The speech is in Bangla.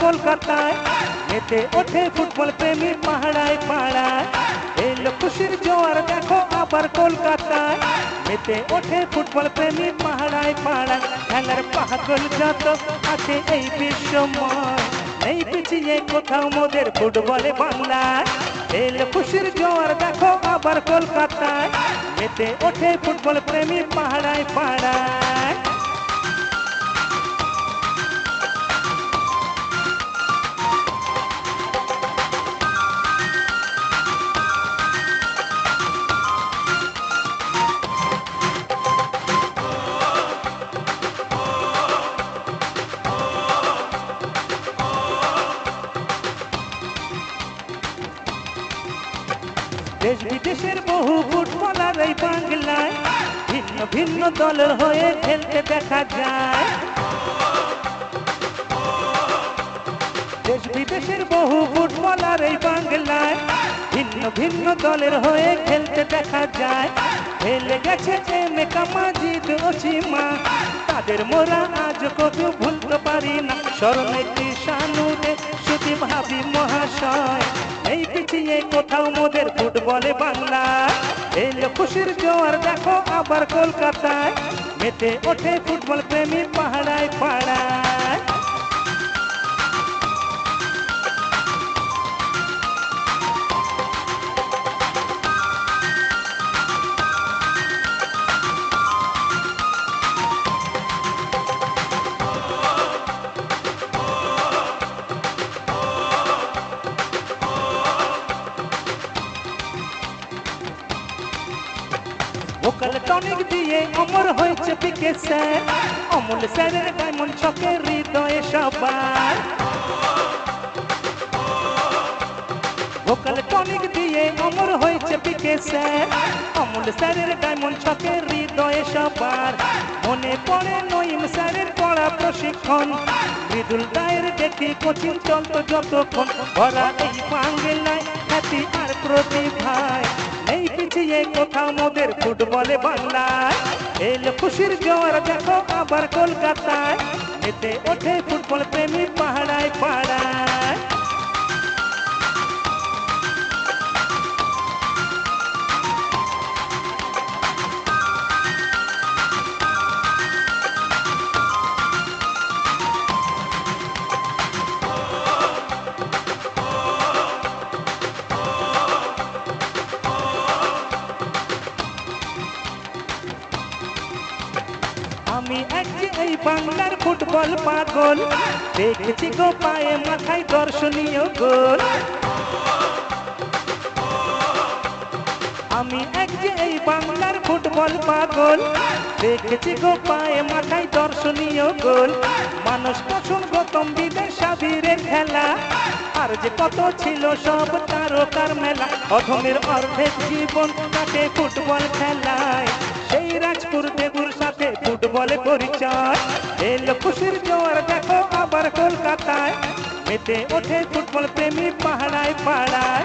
কলকাতায়। মেতে ওঠে ফুটবল প্রেমী পাহাড়ায় পাড়ায়। এলো খুশির জোয়ার, দেখো আবার কলকাতায়। মেতে ওঠে ফুটবল প্রেমী পাহাড়ায় পাড়ায়। খেলার পাগল যত আছে এই বিশ্বময়। এই পিছিয়ে কোথাও মোদের ফুটবলে বাংলায়। এলো খুশির জোয়ার, দেখো আবার কলকাতায়। মেতে ওঠে ফুটবল প্রেমী পাহাড়ায় পাড়ায়। দেশ বিদেশের বহু ফুটবলার এই বাংলায় ভিন্ন ভিন্ন দলের হয়ে খেলতে দেখা যায়। দেশ বিদেশের বহু ফুটবলার এই বাংলায় ভিন্ন ভিন্ন দলের হয়ে খেলতে দেখা যায়। খেলে গেছে এ কামাজিদ অসীমা, তাদের মোরা আজ কবি ভুলতে পারি না। স্মরণে কৃষাণুদে শুধু ভাবি মহাশয়, এই পিছিয়ে কোথাও মোদের ফুটবলে বাংলা। এই খুশির জোয়ার, দেখো আবার কলকাতায়। মেতে ওঠে ফুটবল প্রেমী পাহাড়ায় পাড়ায়। ভোকাল টনিক দিয়ে অমর হয়েছে পিকে স্যার। অমল স্যারের ডায়মন্ড ছকের হৃদয়ে সবার। ভোকাল টনিক দিয়ে অমর হয়েছে পিকে স্যার। অমল স্যারের ডায়মন্ড ছকের হৃদয়ে সবার। মনে পড়ে নইম স্যারের কড়া প্রশিক্ষণ। মৃদুল গায়ের দেখি কোচিং চলতো যতক্ষণ। ভরা এই বাংলায় খ্যাতি আর প্রতিভায়। এই পিছিয়ে কোথাও মোদের ফুটবলে বাংলায়? এলো খুশির জোয়ার, দেখো আবার কলকাতায়। এতে ওঠে ফুটবল প্রেমী পাহাড়ায় পাড়ায়। আমি এক এই বাংলার ফুটবল পাগল। দেখেছি গো পায়ে মাথায় দর্শনীয় গোল। আমি এক এই বাংলার ফুটবল পাগল। দেখেছি গো পায়ে মাথায় দর্শনীয় গোল। মানুষ পছন্দ গৌতম বিদেশ সাবিরের খেলা। আর যে কত ছিল সব তারকার মেলা। অধমের অর্ধেক জীবন কাটে ফুটবল খেলায়। সেই রাজপুর দেবুর সাথে ফুটবলে পরিচয়। এলো খুশির জোয়ার দেখো আবার কলকাতায়। মেতে ওঠে ফুটবল প্রেমী পাহাড়ায় পাড়ায়।